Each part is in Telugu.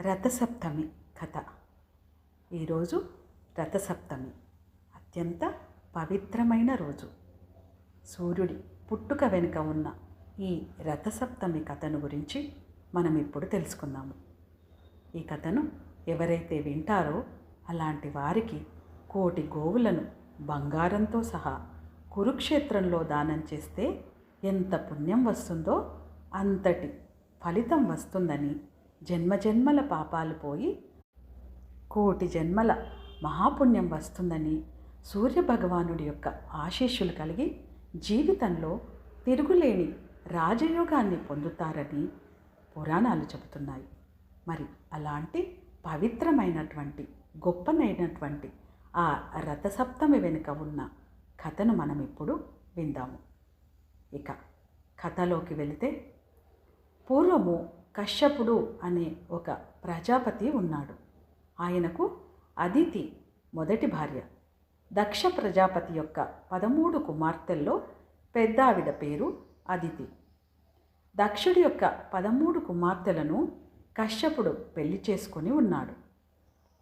రథసప్తమి కథ. ఈరోజు రథసప్తమి. అత్యంత పవిత్రమైన రోజు. సూర్యుడి పుట్టుక వెనుక ఉన్న ఈ రథసప్తమి కథను గురించి మనం ఇప్పుడు తెలుసుకుందాము. ఈ కథను ఎవరైతే వింటారో అలాంటి వారికి కోటి గోవులను బంగారంతో సహా కురుక్షేత్రంలో దానం చేస్తే ఎంత పుణ్యం వస్తుందో అంతటి ఫలితం వస్తుందని జన్మజన్మల పాపాలు పోయి కోటి జన్మల మహాపుణ్యం వస్తుందని సూర్యభగవానుడి యొక్క ఆశీస్సులు కలిగి జీవితంలో తిరుగులేని రాజయోగాన్ని పొందుతారని పురాణాలు చెబుతున్నాయి. మరి అలాంటి పవిత్రమైనటువంటి గొప్పనైనటువంటి ఆ రథసప్తమి వెనుక ఉన్న కథను మనం ఇప్పుడు విందాము. ఇక కథలోకి వెళితే పూర్వము కశ్యపుడు అనే ఒక ప్రజాపతి ఉన్నాడు. ఆయనకు అదితి మొదటి భార్య. దక్ష ప్రజాపతి యొక్క పదమూడు కుమార్తెల్లో పెద్ద ఆవిడ పేరు అదితి. దక్షుడి యొక్క పదమూడు కుమార్తెలను కశ్యపుడు పెళ్ళి చేసుకొని ఉన్నాడు.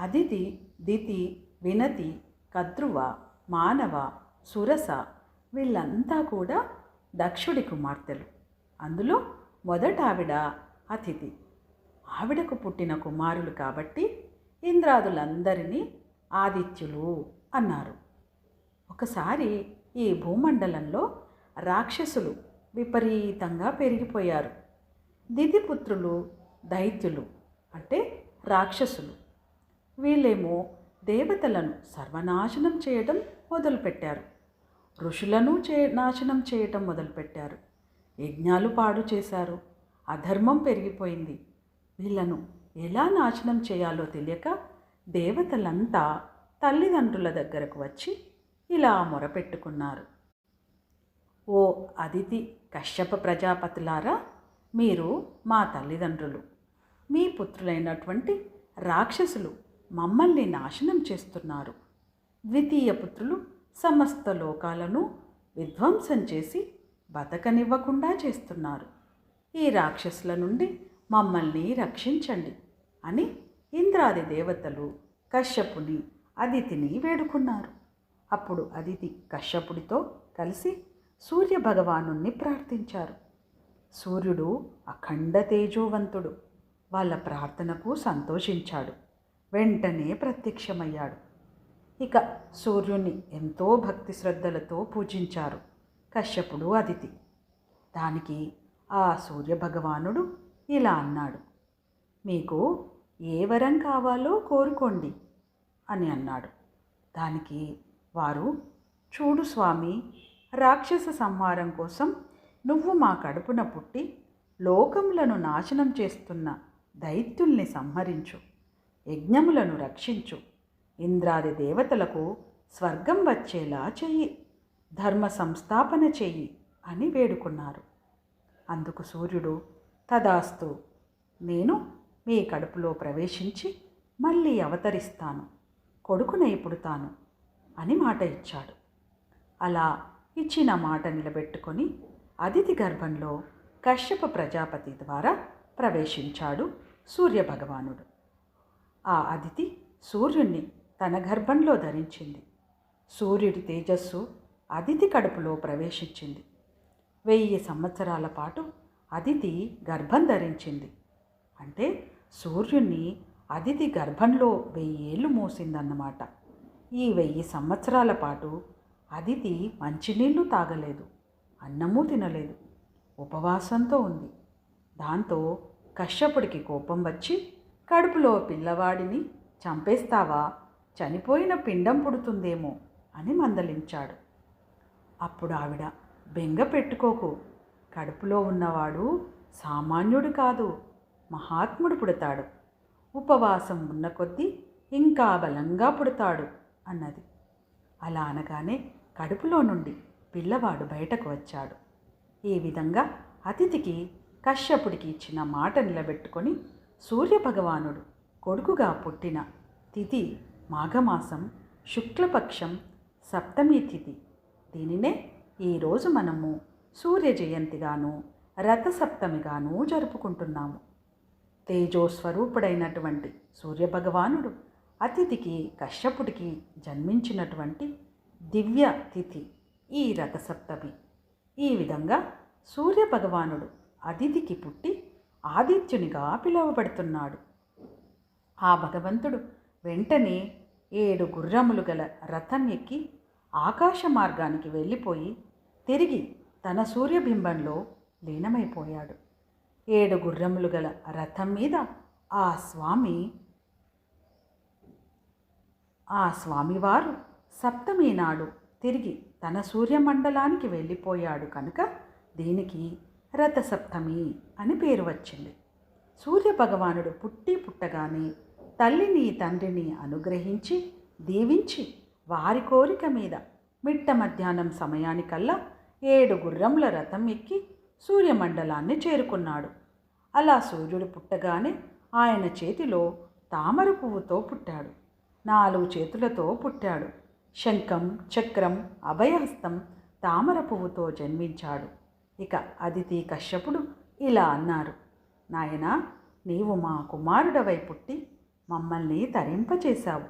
అదితి దితి వినతి కద్రువ మానవ సురస వీళ్ళంతా కూడా దక్షుడి కుమార్తెలు. అందులో మొదట ఆవిడ అతిథి. ఆవిడకు పుట్టిన కుమారులు కాబట్టి ఇంద్రాదులందరినీ ఆదిత్యులు అన్నారు. ఒకసారి ఈ భూమండలంలో రాక్షసులు విపరీతంగా పెరిగిపోయారు. దిదిపుత్రులు దైత్యులు అంటే రాక్షసులు. వీళ్ళేమో దేవతలను సర్వనాశనం చేయడం మొదలుపెట్టారు. ఋషులను చే నాశనం చేయటం మొదలుపెట్టారు. యజ్ఞాలు పాడు చేశారు. అధర్మం పెరిగిపోయింది. వీళ్ళను ఎలా నాశనం చేయాలో తెలియక దేవతలంతా తల్లిదండ్రుల దగ్గరకు వచ్చి ఇలా మొరపెట్టుకున్నారు. ఓ అదితి కశ్యప ప్రజాపతులారా మీరు మా తల్లిదండ్రులు. మీ పుత్రులైనటువంటి రాక్షసులు మమ్మల్ని నాశనం చేస్తున్నారు. ద్వితీయ పుత్రులు సమస్త లోకాలను విధ్వంసం చేసి బతకనివ్వకుండా చేస్తున్నారు. ఈ రాక్షసుల నుండి మమ్మల్ని రక్షించండి అని ఇంద్రాది దేవతలు కశ్యపుని అదితిని వేడుకున్నారు. అప్పుడు అదితి కశ్యపుడితో కలిసి సూర్య భగవానుణ్ణి ప్రార్థించారు. సూర్యుడు అఖండ తేజోవంతుడు. వాళ్ళ ప్రార్థనకు సంతోషించాడు. వెంటనే ప్రత్యక్షమయ్యాడు. ఇక సూర్యుని ఎంతో భక్తి శ్రద్ధలతో పూజించారు కశ్యపుడు అదితి. దానికి ఆ సూర్యభగవానుడు ఇలా అన్నాడు మీకు ఏ వరం కావాలో కోరుకోండి అని అన్నాడు. దానికి వారు చూడు స్వామి రాక్షస సంహారం కోసం నువ్వు మా కడుపున పుట్టి లోకములను నాశనం చేస్తున్న దైత్యుల్ని సంహరించు యజ్ఞములను రక్షించు ఇంద్రాది దేవతలకు స్వర్గం వచ్చేలా చెయ్యి ధర్మ సంస్థాపన చెయ్యి అని వేడుకున్నారు. అందుకు సూర్యుడు తదాస్తు నేను మీ కడుపులో ప్రవేశించి మళ్ళీ అవతరిస్తాను కొడుకునై పుడతాను అని మాట ఇచ్చాడు. అలా ఇచ్చిన మాట నిలబెట్టుకొని అతిథి గర్భంలో కశ్యప ప్రజాపతి ద్వారా ప్రవేశించాడు సూర్యభగవానుడు. ఆ అదితి సూర్యుణ్ణి తన గర్భంలో ధరించింది. సూర్యుడి తేజస్సు అదితి కడుపులో ప్రవేశించింది. వెయ్యి సంవత్సరాల పాటు అదితి గర్భం ధరించింది. అంటే సూర్యుణ్ణి అదితి గర్భంలో వెయ్యేళ్ళు మోసిందన్నమాట. ఈ వెయ్యి సంవత్సరాల పాటు అదితి మంచినీళ్ళు తాగలేదు అన్నము తినలేదు. ఉపవాసంతో ఉంది. దాంతో కశ్యపుడికి కోపం వచ్చి కడుపులో పిల్లవాడిని చంపేస్తావా? చనిపోయిన పిండం పుడుతుందేమో అని మందలించాడు. అప్పుడు ఆవిడ బెంగ పెట్టుకోకు. కడుపులో ఉన్నవాడు సామాన్యుడు కాదు మహాత్ముడు పుడతాడు. ఉపవాసం ఉన్న కొద్దీ ఇంకా బలంగా పుడతాడు అన్నది. అలా అనగానే కడుపులో నుండి పిల్లవాడు బయటకు వచ్చాడు. ఈ విధంగా అతిథికి కశ్యపుడికి ఇచ్చిన మాట నిలబెట్టుకొని సూర్యభగవానుడు కొడుకుగా పుట్టిన తిథి మాఘమాసం శుక్లపక్షం సప్తమి తిథి. దీనినే ఈరోజు మనము సూర్య జయంతిగాను రథసప్తమిగాను జరుపుకుంటున్నాము. తేజోస్వరూపుడైనటువంటి సూర్యభగవానుడు అతిథికి కశ్యపుడికి జన్మించినటువంటి దివ్య తిథి ఈ రథసప్తమి. ఈ విధంగా సూర్యభగవానుడు అతిథికి పుట్టి ఆదిత్యునిగా పిలువబడుతున్నాడు. ఆ భగవంతుడు వెంటనే ఏడు గుర్రములు గల రథం ఎక్కి ఆకాశ మార్గానికి వెళ్ళిపోయి తిరిగి తన సూర్యబింబంలో లీనమైపోయాడు. ఏడు గుర్రములు గల రథం మీద ఆ స్వామి ఆ స్వామివారు సప్తమి నాడు తిరిగి తన సూర్యమండలానికి వెళ్ళిపోయాడు కనుక దీనికి రథసప్తమి అని పేరు వచ్చింది. సూర్యభగవానుడు పుట్టి పుట్టగానే తల్లిని తండ్రిని అనుగ్రహించి దీవించి వారి కోరిక మీద మిట్ట మధ్యాహ్నం సమయానికల్లా ఏడు గుర్రంల రథం ఎక్కి సూర్యమండలాన్ని చేరుకున్నాడు. అలా సూర్యుడు పుట్టగానే ఆయన చేతిలో తామర పువ్వుతో పుట్టాడు. నాలుగు చేతులతో పుట్టాడు. శంఖం చక్రం అభయహస్తం తామర పువ్వుతో జన్మించాడు. ఇక అదితి కశ్యపుడు ఇలా అన్నారు నాయనా నీవు మా కుమారుడవై పుట్టి మమ్మల్ని తరింపచేశావు.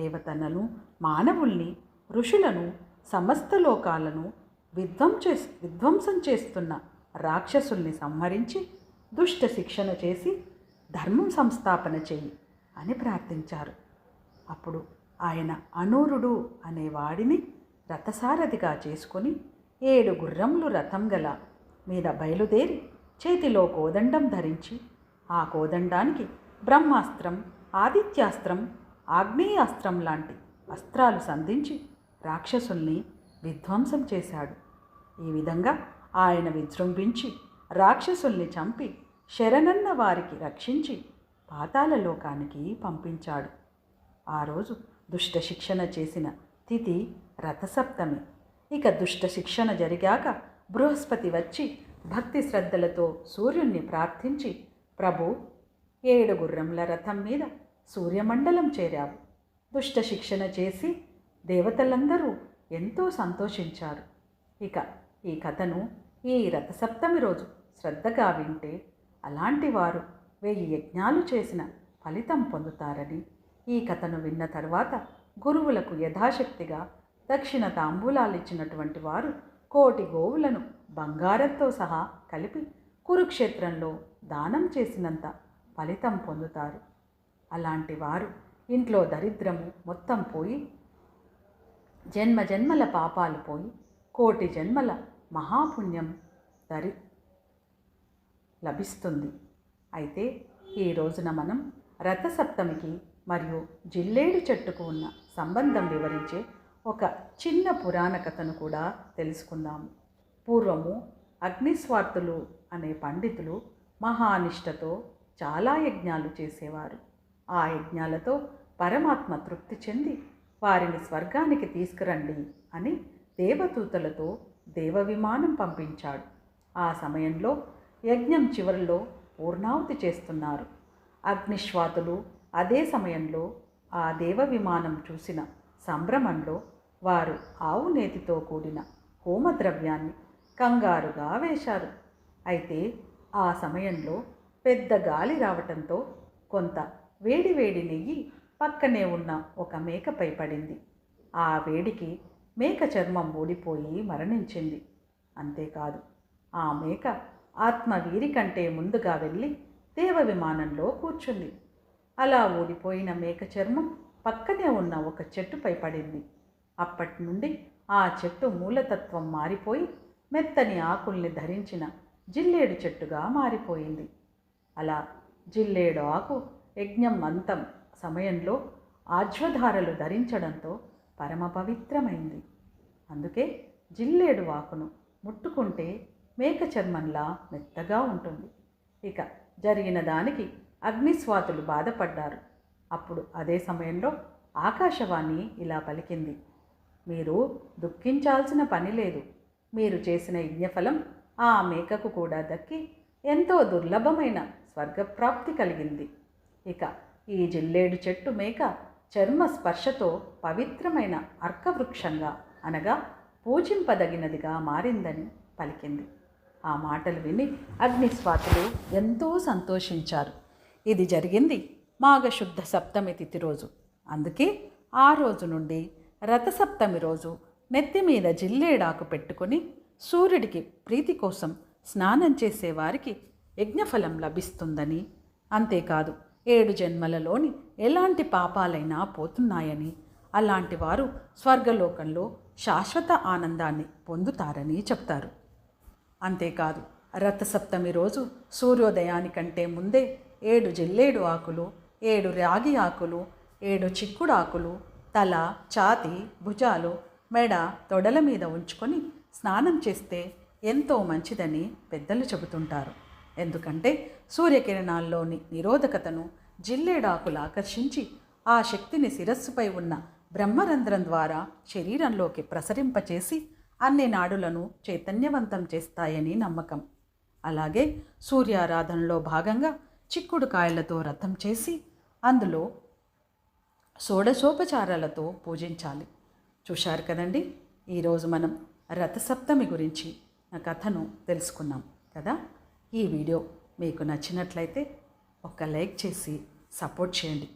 దేవతలను మానవుల్ని ఋషులను సమస్త లోకాలను విధ్వంస విధ్వంసం చేస్తున్న రాక్షసుల్ని సంహరించి దుష్ట శిక్షణ చేసి ధర్మం సంస్థాపన చెయ్యి అని ప్రార్థించారు. అప్పుడు ఆయన అనూరుడు అనేవాడిని రథసారథిగా చేసుకొని ఏడు గుర్రములు రథం గల మీద బయలుదేరి చేతిలో కోదండం ధరించి ఆ కోదండానికి బ్రహ్మాస్త్రం ఆదిత్యాస్త్రం ఆగ్నేయాస్త్రం లాంటి అస్త్రాలు సంధించి రాక్షసుల్ని విధ్వంసం చేశాడు. ఈ విధంగా ఆయన విజృంభించి రాక్షసుల్ని చంపి శరణన్న వారికి రక్షించి పాతాళలోకానికి పంపించాడు. ఆ రోజు దుష్ట శిక్షణ చేసిన తిథి రథసప్తమి. ఇక దుష్ట శిక్షణ జరిగాక బృహస్పతి వచ్చి భక్తి శ్రద్ధలతో సూర్యుణ్ణి ప్రార్థించి ప్రభు ఏడు గుర్రంల రథం మీద సూర్యమండలం చేరావు. దుష్ట శిక్షణ చేసి దేవతలందరూ ఎంతో సంతోషించారు ఇక ఈ కథను ఈ రథసప్తమి రోజు శ్రద్ధగా వింటే అలాంటి వారు వెయ్యి యజ్ఞాలు చేసిన ఫలితం పొందుతారని. ఈ కథను విన్న తర్వాత గురువులకు యథాశక్తిగా దక్షిణ తాంబూలాలు ఇచ్చినటువంటి వారు కోటి గోవులను బంగారంతో సహా కలిపి కురుక్షేత్రంలో దానం చేసినంత ఫలితం పొందుతారు. అలాంటి వారు ఇంట్లో దరిద్రము మొత్తం పోయి జన్మ జన్మల పాపాలు పోయి కోటి జన్మల మహాపుణ్యం దరి లభిస్తుంది. అయితే ఈ రోజున మనం రథసప్తమికి మరియు జిల్లేడు చెట్టుకు ఉన్న సంబంధం వివరించే ఒక చిన్న పురాణ కథను కూడా తెలుసుకుందాము పూర్వము అగ్నిస్వార్థులు అనే పండితులు మహానిష్టతో చాలా యజ్ఞాలు చేసేవారు. ఆ యజ్ఞాలతో పరమాత్మ తృప్తి చెంది వారిని స్వర్గానికి తీసుకురండి అని దేవదూతలతో దేవ విమానం పంపించాడు. ఆ సమయంలో యజ్ఞం చివరిలో పూర్ణాహుతి చేస్తున్నారు. అగ్నిశ్వాతులు అదే సమయంలో ఆ దేవ విమానం చూసిన సంభ్రమంలో వారు ఆవు నేతితో కూడిన హోమద్రవ్యాన్ని కంగారుగా వేశారు. అయితే ఆ సమయంలో పెద్ద గాలి రావటంతో కొంత వేడి వేడి నెయ్యి పక్కనే ఉన్న ఒక మేకపై పడింది. ఆ వేడికి మేక చర్మం ఊడిపోయి మరణించింది. అంతేకాదు ఆ మేక ఆత్మ వీరి కంటే ముందుగా వెళ్ళి దేవ విమానంలో కూర్చుంది. అలా ఊడిపోయిన మేక చర్మం పక్కనే ఉన్న ఒక చెట్టుపై పడింది. అప్పటి నుండి ఆ చెట్టు మూలతత్వం మారిపోయి మెత్తని ఆకుల్ని ధరించిన జిల్లేడు చెట్టుగా మారిపోయింది. అలా జిల్లేడు ఆకు యజ్ఞం అంతం సమయంలో ఆజ్వధారలు ధరించడంతో పరమ పవిత్రమైంది. అందుకే జిల్లేడు వాకును ముట్టుకుంటే మేక చర్మంలా మెత్తగా ఉంటుంది. ఇక జరిగిన దానికి అగ్నిస్వాతులు బాధపడ్డారు. అప్పుడు అదే సమయంలో ఆకాశవాణి ఇలా పలికింది. మీరు దుఃఖించాల్సిన పని లేదు. మీరు చేసిన యజ్ఞఫలం ఆ మేకకు కూడా దక్కి ఎంతో దుర్లభమైన స్వర్గప్రాప్తి కలిగింది. ఇక ఈ జిల్లేడు చెట్టు మేక చర్మ స్పర్శతో పవిత్రమైన అర్కవృక్షంగా అనగా పూజింపదగినదిగా మారిందని పలికింది. ఆ మాటలు విని అగ్నిస్వాతులు ఎంతో సంతోషించారు. ఇది జరిగింది మాఘశుద్ధ సప్తమి తిథి రోజు. అందుకే ఆ రోజు నుండి రథసప్తమి రోజు నెత్తి మీద జిల్లేడాకు పెట్టుకొని సూర్యుడికి ప్రీతి కోసం స్నానం చేసేవారికి యజ్ఞఫలం లభిస్తుందని అంతేకాదు ఏడు జన్మలలోని ఎలాంటి పాపాలైనా పోతున్నాయని. అలాంటి వారు స్వర్గలోకంలో శాశ్వత ఆనందాన్ని పొందుతారని చెప్తారు. అంతేకాదు రథసప్తమి రోజు సూర్యోదయానికంటే ముందే ఏడు జిల్లేడు ఆకులు ఏడు రాగి ఆకులు ఏడు చిక్కుడు ఆకులు తల ఛాతి భుజాలు మెడ తొడల మీద ఉంచుకొని స్నానం చేస్తే ఎంతో మంచిదని పెద్దలు చెబుతుంటారు. ఎందుకంటే సూర్యకిరణాల్లోని నిరోధకతను జిల్లేడాకులు ఆకర్షించి ఆ శక్తిని శిరస్సుపై ఉన్న బ్రహ్మరంధ్రం ద్వారా శరీరంలోకి ప్రసరింపచేసి అన్ని నాడులను చైతన్యవంతం చేస్తాయని నమ్మకం. అలాగే సూర్యారాధనలో భాగంగా చిక్కుడు కాయలతో రథం చేసి అందులో షోడశోపచారాలతో పూజించాలి. చూశారు కదండి? ఈరోజు మనం రథసప్తమి గురించి నా కథను తెలుసుకున్నాం కదా? ఈ వీడియో మీకు నచ్చినట్లయితే ఒక లైక్ చేసి సపోర్ట్ చేయండి.